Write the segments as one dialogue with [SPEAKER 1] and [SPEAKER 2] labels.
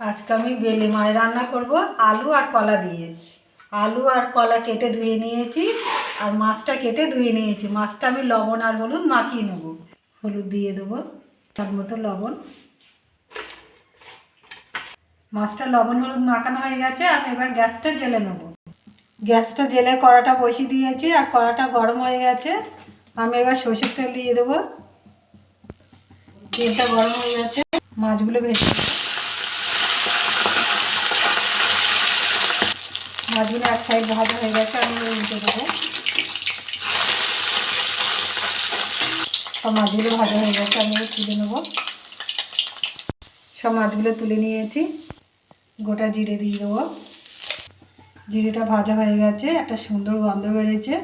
[SPEAKER 1] আজকে আমি বেলে মাছ রান্না করব, আলু আর কলা দিয়ে। আলু আর কলা কেটে ধুয়ে নিয়েছি, আর মাছটা কেটে ধুয়ে নিয়েছি। মাছটা আমি লবণ আর হলুদ মাখিয়ে নেব। হলুদ দিয়ে দেবো, তার মতো লবণ। মাছটা লবণ হলুদ মাখানো হয়ে গেছে, আমি এবার গ্যাসটা জেলে নেব। গ্যাসটা জেলে কড়াটা বসিয়ে দিয়েছি, আর কড়াটা গরম হয়ে গেছে, আমি এবার সর্ষের তেল দিয়ে দেবো। তেলটা গরম হয়ে গেছে, মাছগুলো ভেজে মাছগুলো এক সাইড ভাজা হয়ে গেছে, আমি উল্টে দেবো। সব মাছগুলো ভাজা হয়ে গেছে, আমি তুলে নেব। সব মাছগুলো তুলে নিয়েছি, গোটা জিরে দিয়ে দেবো। জিরেটা ভাজা হয়ে গেছে, একটা সুন্দর গন্ধ বেরিয়েছে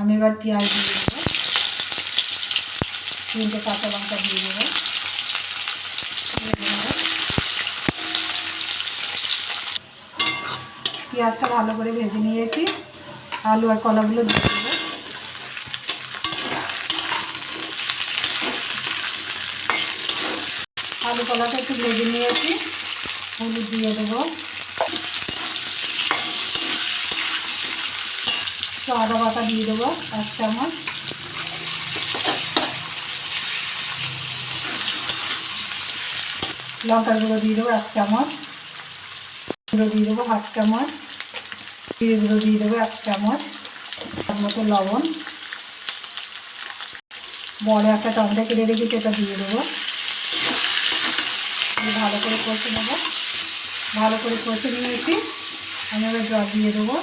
[SPEAKER 1] আমি এবার পেঁয়াজ দিয়ে দেবো। তিনটে কাঁচা লঙ্কা দিয়ে দেবো দিয়ে দেবো। পেঁয়াজটা ভালো করে ভেজে নিয়েছি। আলু আর কলাগুলো দিয়ে দেবো। আলু কলাটা একটু ভেজে নিয়েছি। হলুদ দিয়ে দেবো। একটু আদা বাটা দিয়ে দেবো, এক চামচ। লঙ্কার গুঁড়ো দিয়ে দেবো, এক চামচ। গুঁড়ো দিয়ে দেবো, হাফ চামচ। গুঁড়ো দিয়ে দেবো এক চামচ, তার মতো লবণ। বড় একটা টমেটো কেটে রেখেছি, এটা দিয়ে দেবো। ভালো করে কষে নেব। ভালো করে কষে নিয়েছি, আমি এবার জল দিয়ে দেবো।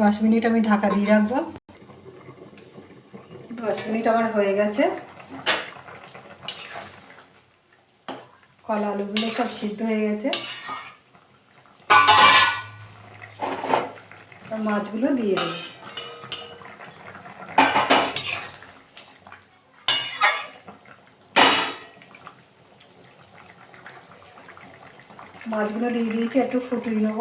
[SPEAKER 1] দশ মিনিট আমি ঢাকা দিয়ে রাখব। দশ মিনিট আমার হয়ে গেছে। কলা আলুগুলো সব সিদ্ধ হয়ে গেছে। মাছগুলো দিয়ে দেবো। মাছগুলো দিয়ে দিয়েছি, একটু ফুটিয়ে নেব।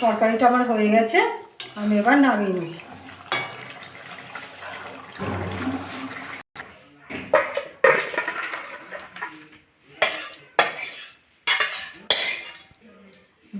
[SPEAKER 1] তরকারিটা আমার হয়ে গেছে, আমি এবার নামিয়ে নিই